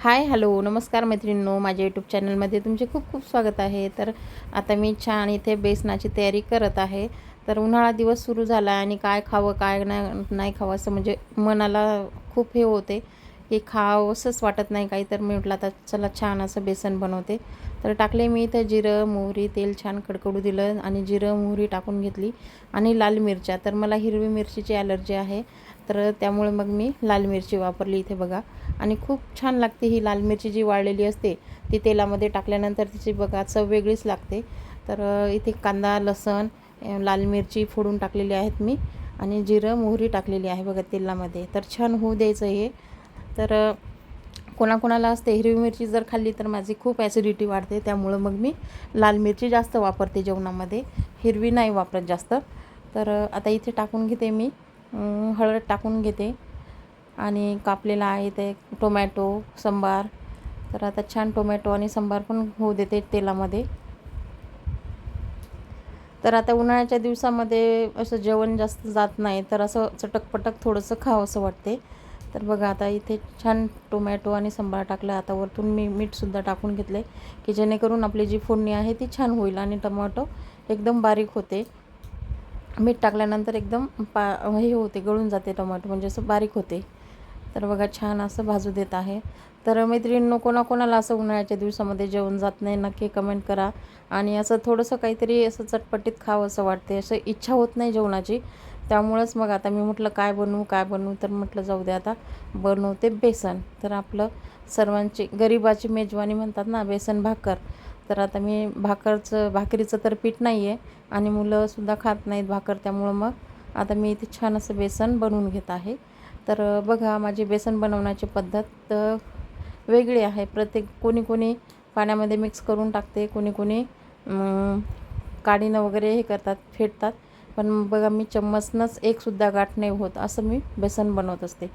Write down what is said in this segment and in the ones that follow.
Hi hello नमस्कार मैत्रिणींनो माझ्या यूट्यूब चॅनलमध्ये तुमचे खूप खूप स्वागत आहे. तर आता मी छान इथे बेसनाची तयारी करत आहे. तर उन्हाळा दिवस सुरू झाला आणि काय खावं काय नाही नाही खावं असं म्हणजे मनाला खूप हे होते की खावंसंच वाटत नाही काही. तर मी म्हटलं आता चला छान असं बेसन बनवते. तर टाकले मी इथं जिरं मोहरी तेल छान कडकडू दिलं आणि जिरं मोहरी टाकून घेतली आणि लाल मिरच्या. तर मला हिरवी मिरचीची ॲलर्जी आहे. तर त्यामुळे मग मी लाल मिरची वापरली इथे बघा. आणि खूप छान लागते ही लाल मिरची जी वाळलेली असते ती तेलामध्ये टाकल्यानंतर तिची बघा चव वेगळीच लागते. तर इथे कांदा लसण लाल मिरची फोडून टाकलेली आहेत मी. आणि जिरं मोहरी टाकलेली आहे बघा तेलामध्ये. तर छान होऊ द्यायचं हे. तर कोणाकोणाला असते हिरवी मिरची जर खाल्ली तर माझी खूप ॲसिडिटी वाढते. त्यामुळं मग मी लाल मिरची जास्त वापरते जेवणामध्ये. हिरवी नाही वापरत जास्त. तर आता इथे टाकून घेते मी. हळद टाकून घेते. आणि कापलेला आहे ते टोमॅटो संबार. तर आता छान टोमॅटो आणि संबार पण होऊ देते तेलामध्ये. तर आता उन्हाळ्याच्या दिवसामध्ये असं जेवण जास्त जात नाही तर असं चटकपटक थोडंसं खावं असं वाटते. तर बघा आता इथे छान टोमॅटो आणि सांबार टाकलं. आता वरतून मी मीठसुद्धा टाकून घेतले की जेणेकरून आपली जी फोडणी आहे ती छान होईल आणि टोमॅटो एकदम बारीक होते. मीठ टाकल्यानंतर एकदम पा हे होते गळून जाते टोमॅटो म्हणजे असं बारीक होते. तर बघा छान असं भाजू देत आहे. तर मैत्रिणींनो कोणाकोणाला असं उन्हाळ्याच्या दिवसामध्ये जेवण जात नाही नक्की कमेंट करा. आणि असं थोडंसं काहीतरी असं चटपटीत खावं असं वाटते असं इच्छा होत नाही जेवणाची. त्यामुळंच मग आता मी म्हटलं काय बनवू काय बनवू? तर म्हटलं जाऊ दे आता बनवते बेसन. तर आपलं सर्वांची गरिबाची मेजवानी म्हणतात ना बेसन भाकर. तर आता मी भाकरचं भाकरीचं तर पीठ नाही आहे आणि मुलंसुद्धा खात नाहीत भाकर त्यामुळं मग आता मी इथे छान असं बेसन बनवून घेत आहे. तर बघा माझी बेसन बनवण्याची पद्धत वेगळी आहे. प्रत्येक कोणी कोणी पाण्यामध्ये मिक्स करून टाकते कोणी कोणी काडीनं वगैरे हे करतात फेटतात पण बघा मी चम्मचनंच एकसुद्धा गाठ नाही होत असं मी बेसन बनवत असते.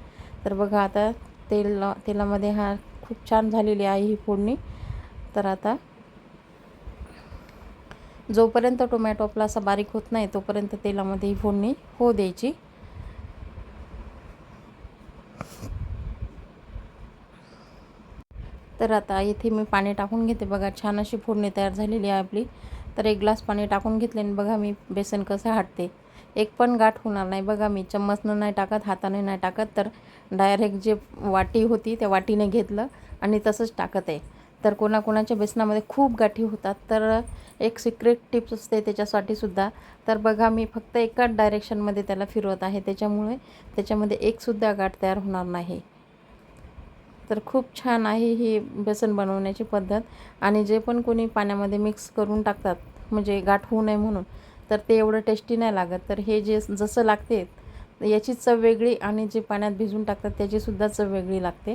तर बघा आता तेल तेलामध्ये हा खूप छान झालेली आहे ही फोडणी. तर आता जोपर्यंत टोमॅटो आपला असा बारीक होत नाही तोपर्यंत तेलामध्ये ही फोडणी होऊ द्यायची. तर आता इथे मी पाणी टाकून घेते. बघा छान अशी फोडणी तयार झालेली आहे आपली. तर एक ग्लास पाणी टाकून घेतले आणि बघा मी बेसन कसं हाटते. एक पण गाठ होणार नाही. बघा मी चम्मचनं नाही टाकत हाताने नाही टाकत. तर डायरेक्ट जे वाटी होती त्या वाटीने घेतलं आणि तसंच टाकत आहे. तर कोणाकोणाच्या बेसनामध्ये खूप गाठी होतात. तर एक सिक्रेट टिप्स असते त्याच्यासाठी सुद्धा. तर बघा मी फक्त एकाच डायरेक्शनमध्ये त्याला फिरवत आहे. त्याच्यामुळे त्याच्यामध्ये एकसुद्धा गाठ तयार होणार नाही. तर खूप छान आहे ही बेसन बनवण्याची पद्धत. आणि जे पण कोणी पाण्यामध्ये मिक्स करून टाकतात म्हणजे गाठ होऊ नये म्हणून तर ते एवढं टेस्टी नाही लागत. तर हे जे जसं लागते याची चव वेगळी आणि जे पाण्यात भिजून टाकतात त्याचीसुद्धा चव वेगळी लागते.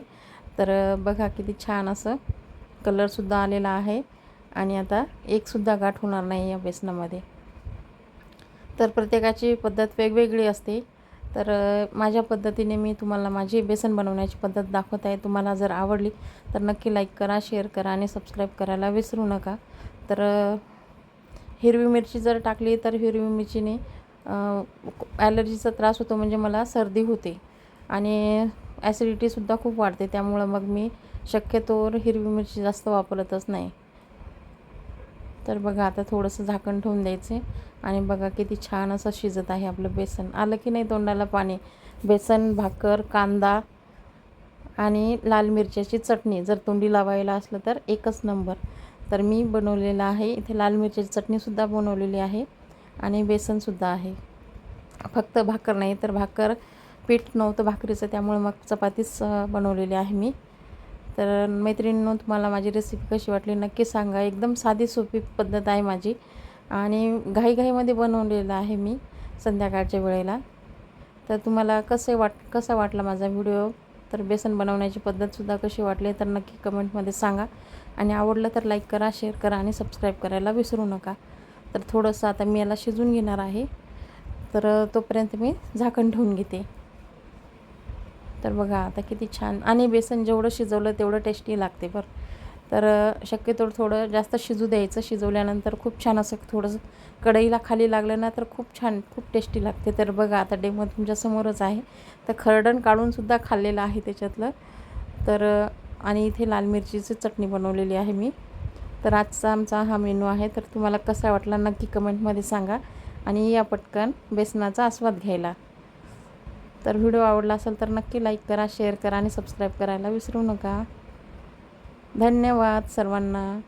तर बघा किती छान असं कलरसुद्धा आलेला आहे आणि आता एकसुद्धा गाठ होणार नाही या बेसनामध्ये तर प्रत्येकाची पद्धत वेगवेगळी असते. तर माझ्या पद्धतीने मी तुम्हाला माझी बेसन बनवण्याची पद्धत दाखवत आहे. तुम्हाला जर आवडली तर नक्की लाईक करा शेअर करा आणि सबस्क्राईब करायला विसरू नका. तर हिरवी मिरची जर टाकली तर हिरवी मिरचीने ॲलर्जीचा त्रास होतो म्हणजे मला सर्दी होते आणि ॲसिडिटीसुद्धा खूप वाढते. त्यामुळं मग मी शक्यतोवर हिरवी मिरची जास्त वापरतच नाही. तर बघा आता थोडंसं झाकण ठेवून द्यायचे. आणि बघा किती छान असं शिजत आहे आपलं बेसन. आलं की नाही तोंडाला पाणी? बेसन भाकर कांदा आणि लाल मिरच्याची चटणी. जर तोंडी लावायला असलं तर एकच नंबर. तर मी बनवलेलं आहे. इथे लाल मिरच्याची चटणीसुद्धा बनवलेली आहे आणि बेसनसुद्धा आहे. फक्त भाकर नाही तर भाकर पीठ नव्हतं भाकरीचं त्यामुळे मग चपातीच बनवलेली आहे मी. तर मैत्रिणींनो तुम्हाला माझी रेसिपी कशी वाटली नक्की सांगा. एकदम साधी सोपी पद्धत आहे माझी. आणि घाईघाईमध्ये बनवलेलं आहे मी संध्याकाळच्या वेळेला. तर तुम्हाला कसे वाट कसा वाटला माझा व्हिडिओ तर बेसन बनवण्याची पद्धतसुद्धा कशी वाटली तर नक्की कमेंटमध्ये सांगा. आणि आवडलं तर लाईक करा शेअर करा आणि सबस्क्राईब करायला विसरू नका. तर थोडंसं आता मी याला शिजून घेणार आहे. तर तोपर्यंत मी झाकण ठेवून घेते. तर बघा आता किती छान. आणि बेसन जेवढं शिजवलं तेवढं टेस्टी लागते बरं. तर शक्यतो थोडं जास्त शिजू द्यायचं. शिजवल्यानंतर खूप छान असं थोडंसं कढईला खाली लागलं ना तर खूप छान खूप टेस्टी लागते. तर बघा आता डेमो तुमच्यासमोरच आहे. तर खरडण काढूनसुद्धा खाल्लेलं आहे त्याच्यातलं. तर आणि इथे लाल मिरचीची चटणी बनवलेली आहे मी. तर आजचा आमचा हा मेनू आहे. तर तुम्हाला कसा वाटला नक्की कमेंटमध्ये सांगा. आणि या पटकन बेसनाचा आस्वाद घ्यायला. तर व्हिडिओ आवडला असेल तर नक्की लाईक करा शेअर करा आणि सबस्क्राईब करायला विसरू नका. धन्यवाद सर्वांना.